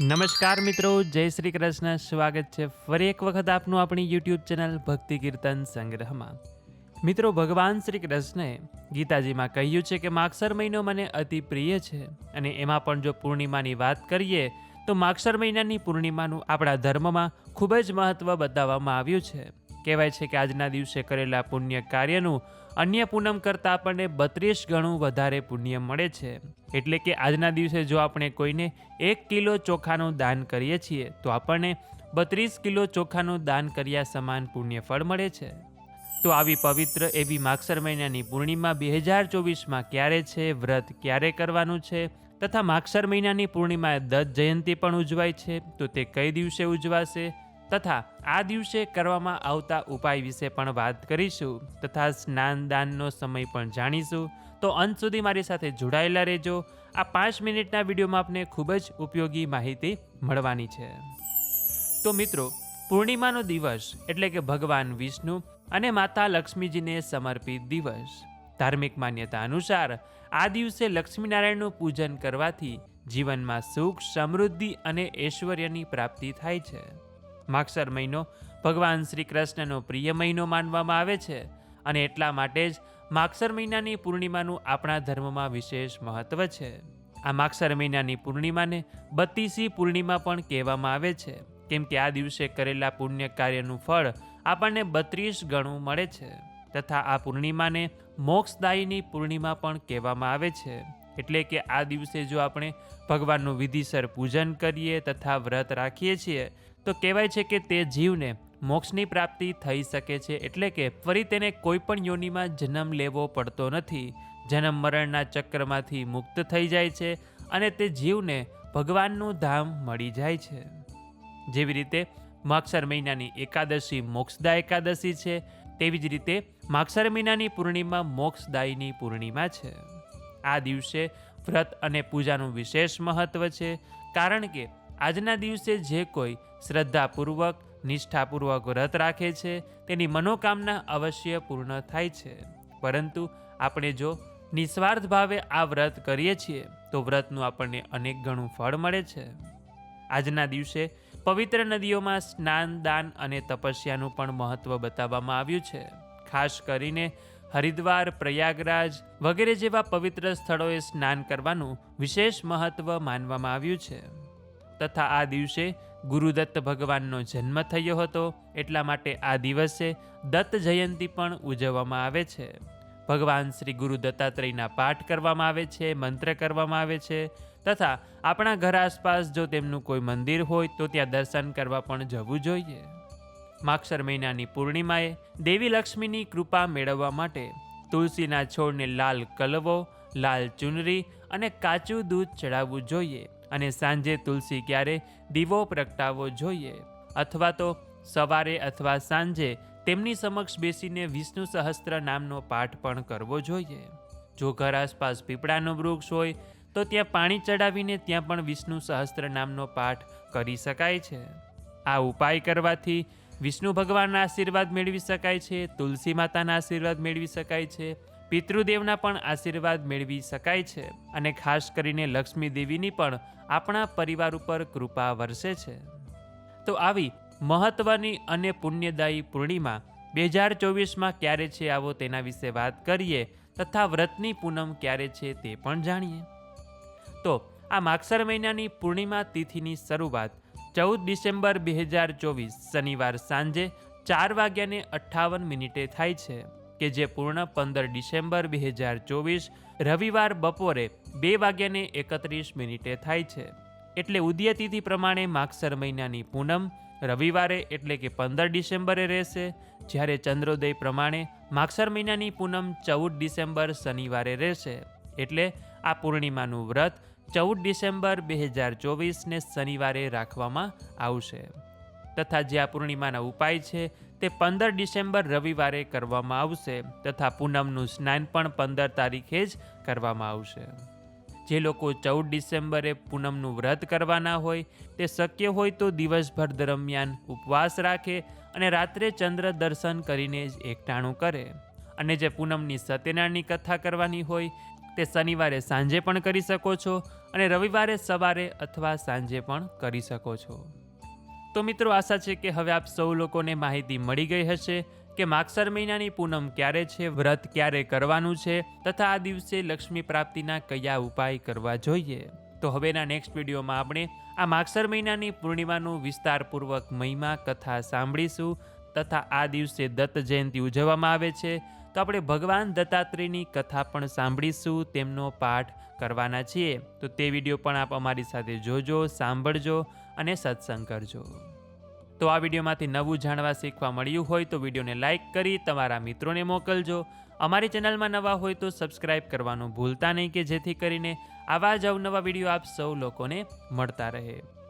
નમસ્કાર મિત્રો, જય શ્રી કૃષ્ણ. સ્વાગત છે ફરી એક વખત આપનું આપણી યુટ્યુબ ચેનલ ભક્તિ કીર્તન સંગ્રહમાં. મિત્રો, ભગવાન શ્રી કૃષ્ણએ ગીતાજીમાં કહ્યું છે કે માક્ષર મહિનો મને અતિ પ્રિય છે અને એમાં પણ જો પૂર્ણિમાની વાત કરીએ, તો માક્ષર મહિનાની પૂર્ણિમાનું આપણા ધર્મમાં ખૂબ જ મહત્ત્વ બતાવવામાં આવ્યું છે. કહેવાય છે કે આજના દિવસે કરેલા પુણ્ય કાર્યનું અન્ય પૂનમ કરતાં આપણને બત્રીસ ગણું વધારે પુણ્ય મળે છે. એટલે કે આજના દિવસે જો આપણે કોઈને એક કિલો ચોખાનું દાન કરીએ છીએ, તો આપણને બત્રીસ કિલો ચોખાનું દાન કર્યા સમાન પુણ્ય ફળ મળે છે. તો આવી પવિત્ર એવી માગસર મહિનાની પૂર્ણિમા બે હજાર ચોવીસમાં ક્યારે છે, વ્રત ક્યારે કરવાનું છે, તથા માગસર મહિનાની પૂર્ણિમાએ દત્ત જયંતિ પણ ઉજવાય છે, તો તે કઈ દિવસે ઉજવાશે? તથા આ દિવસે કરવામાં આવતા ઉપાય વિશે પણ વાત કરીશું તથા સ્નાન દાનનો સમય પણ જાણીશું. તો અંત સુધી મારી સાથે જોડાયેલા રહેજો. આ પાંચ મિનિટના વિડીયોમાં આપને ખૂબ જ ઉપયોગી માહિતી મળવાની છે. તો મિત્રો, પૂર્ણિમાનો દિવસ એટલે કે ભગવાન વિષ્ણુ અને માતા લક્ષ્મીજીને સમર્પિત દિવસ. ધાર્મિક માન્યતા અનુસાર આ દિવસે લક્ષ્મીનારાયણનું પૂજન કરવાથી જીવનમાં સુખ, સમૃદ્ધિ અને ઐશ્વર્યની પ્રાપ્તિ થાય છે. માગસર મહિનો ભગવાન શ્રી કૃષ્ણનો પ્રિય મહિનો માનવામાં આવે છે અને એટલા માટે જ માગસર મહિનાની પૂર્ણિમાનું આપણા ધર્મમાં વિશેષ મહત્વ છે. આ માગસર મહિનાની પૂર્ણિમાને બત્તીસી પૂર્ણિમા પણ કહેવામાં આવે છે. કેમ કે આ દિવસે કરેલા પુણ્ય કાર્યનું ફળ આપણને બત્રીસ ગણું મળે છે તથા આ પૂર્ણિમાને મોક્ષદાયીની પૂર્ણિમા પણ કહેવામાં આવે છે. એટલે કે આ દિવસે જો આપણે ભગવાનનું વિધિસર પૂજન કરીએ તથા વ્રત રાખીએ છીએ તો કહેવાય છે કે તે જીવને મોક્ષની પ્રાપ્તિ થઈ શકે છે એટલે કે ફરી તેને કોઈ પણ યોનિમાં જન્મ લેવો પડતો નથી. જન્મ મરણના ચક્રમાંથી મુક્ત થઈ જાય છે અને તે જીવને ભગવાનનું ધામ મળી જાય છે. જેવી રીતે માક્ષર મહિનાની એકાદશી મોક્ષદા એકાદશી છે, તેવી જ રીતે માક્ષર મહિનાની પૂર્ણિમા મોક્ષદાયીની પૂર્ણિમા છે. આ દિવસે વ્રત અને પૂજાનું વિશેષ મહત્વ છે, કારણ કે આજના દિવસે જે કોઈ શ્રદ્ધાપૂર્વક, નિષ્ઠાપૂર્વક વ્રત રાખે છે, તેની મનોકામના અવશ્ય પૂર્ણ થાય છે. પરંતુ આપણે જો નિસ્વાર્થ ભાવે આ વ્રત કરીએ છીએ, તો વ્રતનું આપણને અનેક ગણું ફળ મળે છે. આજના દિવસે પવિત્ર નદીઓમાં સ્નાન, દાન અને તપસ્યાનું પણ મહત્વ બતાવવામાં આવ્યું છે. ખાસ કરીને હરિદ્વાર, પ્રયાગરાજ વગેરે જેવા પવિત્ર સ્થળોએ સ્નાન કરવાનું વિશેષ મહત્વ માનવામાં આવ્યું છે. તથા આ દિવસે ગુરુદત્ત ભગવાનનો જન્મ થયો હતો, એટલા માટે આ દિવસે દત્ત જયંતિ પણ ઉજવવામાં આવે છે. ભગવાન શ્રી ગુરુ દત્તાત્રેયના પાઠ કરવામાં આવે છે, મંત્ર કરવામાં આવે છે, તથા આપણા ઘર આસપાસ જો તેમનું કોઈ મંદિર હોય તો ત્યાં દર્શન કરવા પણ જવું જોઈએ. માક્ષર મહિનાની પૂર્ણિમાએ દેવી લક્ષ્મીની કૃપા મેળવવા માટે તુલસીના છોડને લાલ કલવો, લાલ ચુનરી અને કાચું દૂધ ચડાવવું જોઈએ. અને સાંજે તુલસી ક્યારે દીવો પ્રગટાવવો જોઈએ અથવા તો સવારે અથવા સાંજે તેમની સમક્ષ બેસીને વિષ્ણુ સહસ્ત્ર નામનો પાઠ પણ કરવો જોઈએ. જો ઘર આસપાસ પીપળાનું વૃક્ષ હોય, તો ત્યાં પાણી ચડાવીને ત્યાં પણ વિષ્ણુ સહસ્ત્ર નામનો પાઠ કરી શકાય છે. આ ઉપાય કરવાથી વિષ્ણુ ભગવાનના આશીર્વાદ મેળવી શકાય છે, તુલસી માતાના આશીર્વાદ મેળવી શકાય છે પિતૃદેવના પણ આશીર્વાદ મેળવી શકાય છે અને ખાસ કરીને લક્ષ્મી દેવીની પણ આપણા પરિવાર ઉપર કૃપા વરસે છે. તો આવી મહત્વની અને પુણ્યદાયી પૂર્ણિમા બે હજાર ચોવીસમાં ક્યારે છે આવો તેના વિશે વાત કરીએ તથા વ્રતની પૂનમ ક્યારે છે તે પણ જાણીએ. તો આ માગસર મહિનાની પૂર્ણિમા તિથિની શરૂઆત ચૌદ ડિસેમ્બર બે હજાર ચોવીસ શનિવાર સાંજે ચાર વાગ્યાને અઠ્ઠાવન મિનિટે થાય છે. કે જે પૂર્ણ પંદર ડિસેમ્બર બે હજાર ચોવીસ રવિવાર બપોરે બે વાગ્યાને એકત્રીસ મિનિટે થાય છે. એટલે ઉદયતિથિ પ્રમાણે માગસર મહિનાની પૂનમ રવિવારે એટલે કે પંદર ડિસેમ્બરે રહેશે. જ્યારે ચંદ્રોદય પ્રમાણે માગસર મહિનાની પૂનમ ચૌદ ડિસેમ્બર શનિવારે રહેશે. એટલે આ પૂર્ણિમાનું વ્રત ચૌદ ડિસેમ્બર બે હજાર ચોવીસને શનિવારે રાખવામાં આવશે. તથા જે આ પૂર્ણિમાના ઉપાય છે તે પંદર ડિસેમ્બર રવિવારે કરવામાં આવશે તથા પૂનમનું સ્નાન પણ પંદર તારીખે જ કરવામાં આવશે. જે લોકો ચૌદ ડિસેમ્બરે પૂનમનું વ્રત કરવાના હોય, તે શક્ય હોય તો દિવસભર દરમિયાન ઉપવાસ રાખે અને રાત્રે ચંદ્ર દર્શન કરીને જ એકટાણું કરે. અને જે પૂનમની સત્યનારાયણની કથા કરવાની હોય, તે શનિવારે સાંજે પણ કરી શકો છો અને રવિવારે સવારે અથવા સાંજે પણ કરી શકો છો. તો મિત્રો આશા છે કે હવે આપ સૌ લોકોને માહિતી મળી ગઈ હશે કે માગસર મહિનાની પૂનમ ક્યારે છે, વ્રત ક્યારે કરવાનું છે, તથા આ દિવસે લક્ષ્મી પ્રાપ્તિના કયા ઉપાય કરવા જોઈએ. તો હવેના નેક્સ્ટ વિડીયોમાં આપણે આ માગસર મહિનાની પૂર્ણિમાનું વિસ્તારપૂર્વક મહિમા કથા સાંભળીશું, તથા આ દિવસે દત્ત જયંતિ ઉજવવામાં આવે છે તો આપણે ભગવાન દત્તાત્રેયની કથા પણ સાંભળીશું, તેમનો પાઠ કરવાના છીએ. તો તે વીડિયો પણ આપ અમારી સાથે જોજો, સાંભળજો અને સત્સંગ કરજો. તો આ વિડીયોમાંથી નવું જાણવા શીખવા મળ્યું હોય તો વિડીયોને લાઇક કરી તમારા મિત્રોને મોકલજો. અમારી ચેનલમાં નવા હોય તો સબસ્ક્રાઇબ કરવાનું ભૂલતા નહીં કે જેથી કરીને આવા જ અવનવા વીડિયો આપ સૌ લોકોને મળતા રહે.